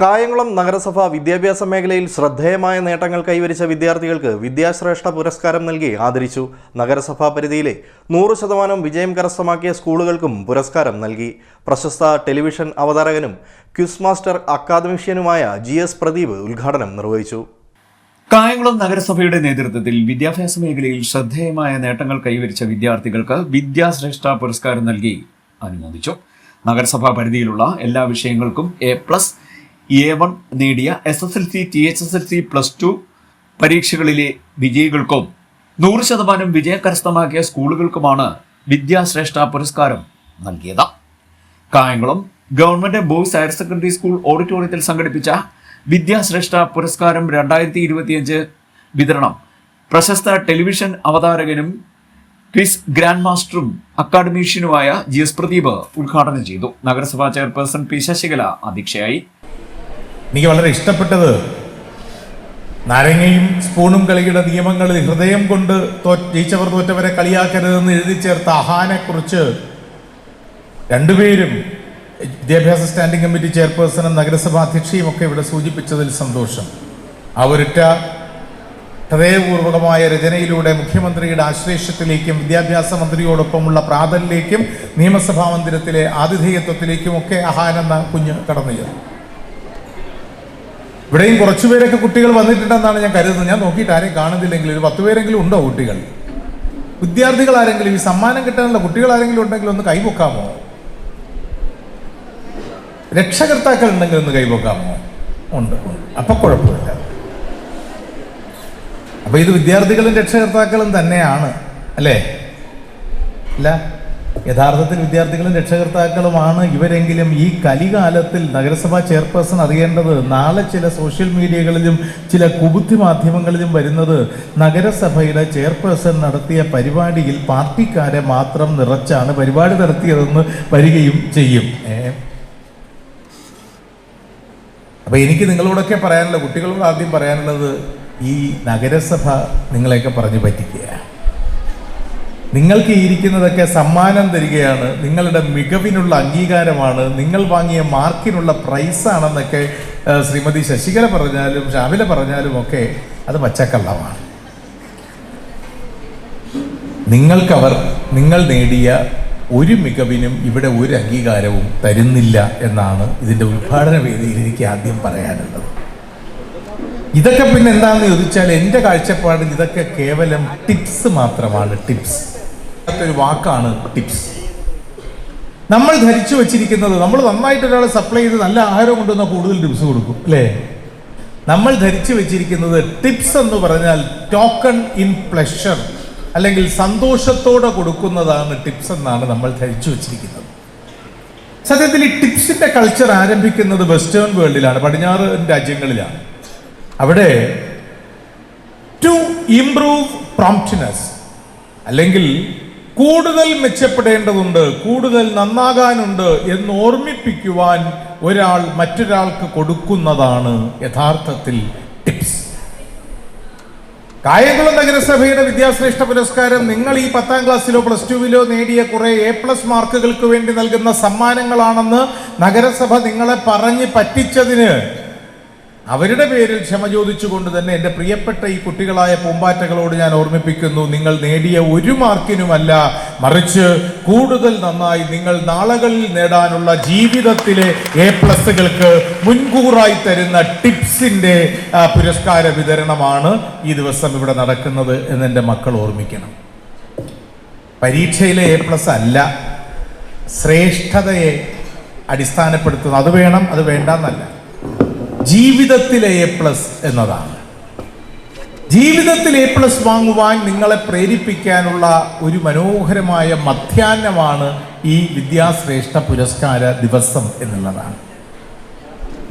കായംകുളം നഗരസഭ വിദ്യാഭ്യാസ മേഖലയിൽ ശ്രദ്ധേയമായ നേട്ടങ്ങൾ കൈവരിച്ച വിദ്യാർത്ഥികൾക്ക് വിദ്യാശ്രേഷ്ഠ പുരസ്കാരം നൽകി ആദരിച്ചു. നഗരസഭാ പരിധിയിലെ നൂറ് ശതമാനം വിജയം കരസ്ഥമാക്കിയ സ്കൂളുകൾക്കും പുരസ്കാരം നൽകി. പ്രശസ്ത ടെലിവിഷൻ അവതാരകനും ക്യൂസ് മാസ്റ്റർ അക്കാദമിഷ്യനുമായ ജി എസ് പ്രദീപ് ഉദ്ഘാടനം നിർവഹിച്ചു. കായംകുളം നഗരസഭയുടെ നേതൃത്വത്തിൽ വിദ്യാഭ്യാസ മേഖലയിൽ ശ്രദ്ധേയമായ നേട്ടങ്ങൾ കൈവരിച്ച വിദ്യാർത്ഥികൾക്ക് വിദ്യാശ്രേഷ്ഠ പുരസ്കാരം നൽകി അനുമോദിച്ചു. നഗരസഭാ പരിധിയിലുള്ള എല്ലാ വിഷയങ്ങൾക്കും എ പ്ലസ് എ വൺ നേടിയ S S L C T H S L C plus two പരീക്ഷകളിലെ വിജയികൾക്കും നൂറ് ശതമാനം വിജയം കരസ്ഥമാക്കിയ സ്കൂളുകൾക്കുമാണ് വിദ്യാശ്രേഷ്ഠ പുരസ്കാരം നൽകിയത്. Kayamkulam government boys higher secondary school ഓഡിറ്റോറിയത്തിൽ സംഘടിപ്പിച്ച വിദ്യാശ്രേഷ്ഠ പുരസ്കാരം രണ്ടായിരത്തി ഇരുപത്തിയഞ്ച് വിതരണം. പ്രശസ്ത ടെലിവിഷൻ അവതാരകനും ക്വിസ് ഗ്രാൻഡ് മാസ്റ്ററും അക്കാഡമീഷ്യനുമായ ജി എസ് പ്രദീപ് ഉദ്ഘാടനം ചെയ്തു. നഗരസഭാ ചെയർപേഴ്സൺ പി ശശികല അധ്യക്ഷയായി. എനിക്ക് വളരെ ഇഷ്ടപ്പെട്ടത് നാരങ്ങയും സ്പൂണും കളിയുടെ നിയമങ്ങളിൽ ഹൃദയം കൊണ്ട് തോ ജയിച്ചവർ തോറ്റവരെ കളിയാക്കരുതെന്ന് എഴുതി ചേർത്ത അഹാനെക്കുറിച്ച് രണ്ടുപേരും വിദ്യാഭ്യാസ സ്റ്റാൻഡിംഗ് കമ്മിറ്റി ചെയർപേഴ്സണും നഗരസഭാ അധ്യക്ഷയും ഒക്കെ ഇവിടെ സൂചിപ്പിച്ചതിൽ സന്തോഷം. ഒരൊറ്റ ഹൃദയപൂർവകമായ രചനയിലൂടെ മുഖ്യമന്ത്രിയുടെ ആശ്ലേഷത്തിലേക്കും വിദ്യാഭ്യാസ മന്ത്രിയോടൊപ്പമുള്ള പ്രാതലിലേക്കും നിയമസഭാ മന്ദിരത്തിലെ ആതിഥേയത്വത്തിലേക്കും ഒക്കെ അഹാനെന്ന കുഞ്ഞ് കടന്നു ചേർന്നു ഇവിടെയും കുറച്ചുപേരൊക്കെ കുട്ടികൾ വന്നിട്ടുണ്ടെന്നാണ് ഞാൻ കരുതുന്നത്. ഞാൻ നോക്കിയിട്ട് ആരെയും കാണുന്നില്ലെങ്കിൽ ഒരു പത്ത് പേരെങ്കിലും ഉണ്ടോ കുട്ടികൾ? വിദ്യാർത്ഥികൾ ആരെങ്കിലും ഈ സമ്മാനം കിട്ടാനുള്ള കുട്ടികൾ ആരെങ്കിലും ഉണ്ടെങ്കിൽ ഒന്ന് കൈപൊക്കാമോ? രക്ഷകർത്താക്കൾ ഉണ്ടെങ്കിൽ ഒന്ന് കൈപൊക്കാമോ? ഉണ്ട് ഉണ്ട്. അപ്പൊ കുഴപ്പമില്ല. അപ്പൊ ഇത് വിദ്യാർത്ഥികളും രക്ഷകർത്താക്കളും തന്നെയാണ് അല്ലേ? അല്ല യഥാർത്ഥത്തിൽ വിദ്യാർത്ഥികളും രക്ഷകർത്താക്കളുമാണ് ഇവരെങ്കിലും ഈ കലികാലത്തിൽ നഗരസഭാ ചെയർപേഴ്സൺ അറിയേണ്ടത്. നാളെ ചില സോഷ്യൽ മീഡിയകളിലും ചില കുബുദ്ധി മാധ്യമങ്ങളിലും വരുന്നത് നഗരസഭയുടെ ചെയർപേഴ്സൺ നടത്തിയ പരിപാടിയിൽ പാർട്ടിക്കാരെ മാത്രം നിറച്ചാണ് പരിപാടി നടത്തിയതെന്ന് വരികയും ചെയ്യും. അപ്പോൾ അപ്പൊ എനിക്ക് നിങ്ങളോടൊക്കെ പറയാനുള്ള കുട്ടികളോട് ആദ്യം പറയാനുള്ളത് ഈ നഗരസഭ നിങ്ങളെയൊക്കെ പറഞ്ഞു പറ്റിക്കുക നിങ്ങൾക്ക് ഇരിക്കുന്നതൊക്കെ സമ്മാനം തരികയാണ്. നിങ്ങളുടെ മികവിനുള്ള അംഗീകാരമാണ്. നിങ്ങൾ വാങ്ങിയ മാർക്കിനുള്ള പ്രൈസാണെന്നൊക്കെ ശ്രീമതി ശശികല പറഞ്ഞാലും ഷാമില പറഞ്ഞാലും ഒക്കെ അത് പച്ചക്കള്ളമാണ്. നിങ്ങൾക്കവർ നിങ്ങൾ നേടിയ ഒരു മികവിനും ഇവിടെ ഒരു അംഗീകാരവും തരുന്നില്ല എന്നാണ് ഇതിന്റെ ഉദ്ഘാടന വേദിയിൽ എനിക്ക് ആദ്യം പറയാനുള്ളത്. ഇതൊക്കെ പിന്നെ എന്താണെന്ന് ചോദിച്ചാൽ എന്റെ കാഴ്ചപ്പാടിൽ ഇതൊക്കെ കേവലം ടിപ്സ് മാത്രമാണ്. ടിപ്സ്. ഒരു വാക്കാണ് ടിപ്സ്. നമ്മൾ ധരിച്ചു വെച്ചിരിക്കുന്നത് നമ്മൾ നന്നായിട്ട് ഒരാളെ സപ്ലൈ ചെയ്ത് നല്ല ആഹാരം കൊണ്ടുവന്നാൽ കൂടുതൽ ടിപ്സ് കൊടുക്കും അല്ലേ? നമ്മൾ ധരിച്ചു വെച്ചിരിക്കുന്നത് ടിപ്സ് എന്ന് പറഞ്ഞാൽ ടോക്കൺ ഇൻ പ്ലഷർ അല്ലെങ്കിൽ സന്തോഷത്തോടെ കൊടുക്കുന്നതാണ് ടിപ്സ് എന്നാണ് നമ്മൾ ധരിച്ചു വെച്ചിരിക്കുന്നത്. സത്യത്തിൽ ഈ ടിപ്സിന്റെ കൾച്ചർ ആരംഭിക്കുന്നത് വെസ്റ്റേൺ വേൾഡിലാണ് പടിഞ്ഞാറ് രാജ്യങ്ങളിലാണ്. അവിടെ ടു ഇംപ്രൂവ് പ്രോംപ്റ്റ്നെസ് അല്ലെങ്കിൽ കൂടുതൽ മെച്ചപ്പെടേണ്ടതുണ്ട് കൂടുതൽ നന്നാകാനുണ്ട് എന്ന് ഓർമ്മിപ്പിക്കുവാൻ ഒരാൾ മറ്റൊരാൾക്ക് കൊടുക്കുന്നതാണ് യഥാർത്ഥത്തിൽ ടിപ്സ് കായംകുളം നഗരസഭയുടെ വിദ്യാശ്രേഷ്ഠ പുരസ്കാരം നിങ്ങൾ ഈ പത്താം ക്ലാസ്സിലോ പ്ലസ് ടുവിലോ നേടിയ കുറെ എ പ്ലസ് മാർക്കുകൾക്ക് വേണ്ടി നൽകുന്ന സമ്മാനങ്ങളാണെന്ന് നഗരസഭ നിങ്ങളെ പറഞ്ഞ് പറ്റിച്ചതിന് അവരുടെ പേരിൽ ക്ഷമ ചോദിച്ചുകൊണ്ട് തന്നെ എന്റെ പ്രിയപ്പെട്ട ഈ കുട്ടികളായ പൂമ്പാറ്റകളോട് ഞാൻ ഓർമ്മിപ്പിക്കുന്നു. നിങ്ങൾ നേടിയ ഒരു മാർക്കിനുമല്ല മറിച്ച് കൂടുതൽ നന്നായി നിങ്ങൾ നാളുകളിൽ നേടാനുള്ള ജീവിതത്തിലെ എ പ്ലസുകൾക്ക് മുൻകൂറായി തരുന്ന ടിപ്സിന്റെ പുരസ്കാര വിതരണമാണ് ഈ ദിവസം ഇവിടെ നടക്കുന്നത് എന്ന് എന്റെ മക്കൾ ഓർമ്മിക്കണം. പരീക്ഷയിലെ എ പ്ലസ് അല്ല ശ്രേഷ്ഠതയെ അടിസ്ഥാനപ്പെടുത്തുന്നത്. അത് വേണം അത് വേണ്ടെന്നല്ല. ജീവിതത്തിലെ എ പ്ലസ് എന്നതാണ്. ജീവിതത്തിൽ എ പ്ലസ് വാങ്ങുവാൻ നിങ്ങളെ പ്രേരിപ്പിക്കാനുള്ള ഒരു മനോഹരമായ മധ്യാഹ്നമാണ് ഈ വിദ്യാശ്രേഷ്ഠ പുരസ്കാര ദിവസം എന്നുള്ളതാണ്.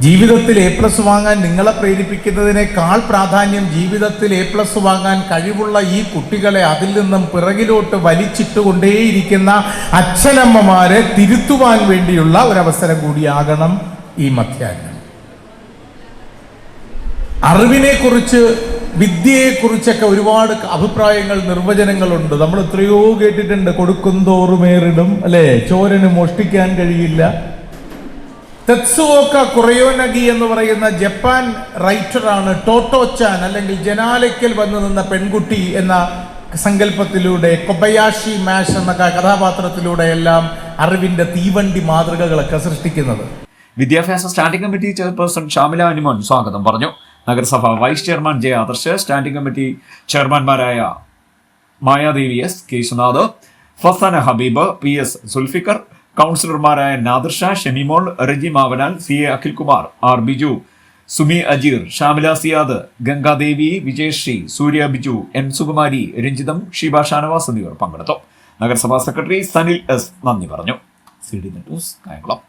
ജീവിതത്തിൽ എ പ്ലസ് വാങ്ങാൻ നിങ്ങളെ പ്രേരിപ്പിക്കുന്നതിനേക്കാൾ പ്രാധാന്യം ജീവിതത്തിൽ എ പ്ലസ് വാങ്ങാൻ കഴിവുള്ള ഈ കുട്ടികളെ അതിൽ നിന്നും പിറകിലോട്ട് വലിച്ചിട്ടുകൊണ്ടേയിരിക്കുന്ന അച്ഛനമ്മമാരെ തിരുത്തുവാൻ വേണ്ടിയുള്ള ഒരവസരം കൂടിയാകണം ഈ മധ്യാഹ്നം. അറിവിനെ കുറിച്ച് വിദ്യയെക്കുറിച്ചൊക്കെ ഒരുപാട് അഭിപ്രായങ്ങൾ നിർവചനങ്ങളുണ്ട്. നമ്മൾ എത്രയോ കേട്ടിട്ടുണ്ട് കൊടുക്കും തോറുമേറിടും അല്ലേ? ചോരന് മോഷ്ടിക്കാൻ കഴിയില്ല. തെത്സുവോക്ക കുറയോനഗി എന്ന് പറയുന്ന ജപ്പാൻ റൈറ്ററാണ് ടോട്ടോ ചാൻ അല്ലെങ്കിൽ ജനാലയ്ക്കൽ വന്നു നിന്ന പെൺകുട്ടി എന്ന സങ്കല്പത്തിലൂടെ കൊബയാഷി മാഷ് എന്ന കഥാപാത്രത്തിലൂടെ എല്ലാം അറിവിന്റെ തീവണ്ടി മാതൃകകളൊക്കെ സൃഷ്ടിക്കുന്നത്. വിദ്യാഭ്യാസ standing committee chairperson Shamila Animon സ്വാഗതം പറഞ്ഞു. നഗരസഭ vice chairman J Adarsh standing committee ചെയർമാൻമാരായ Mayadevi S Keshunath Fasana Habeeb P S Sulfikar കൗൺസിലർമാരായ Nadir Shah Shemimol Reji Mavanal C A Akhilkumar R Biju Sumi Ajeer Shamila Siyad Gangadevi Vijayasree Surya Biju N Sukumari Ranjitham Sheeba Shanavas എന്നിവർ പങ്കെടുത്തു. നഗരസഭാ secretary Sanil S നന്ദി പറഞ്ഞു. C D news Kayamkulam.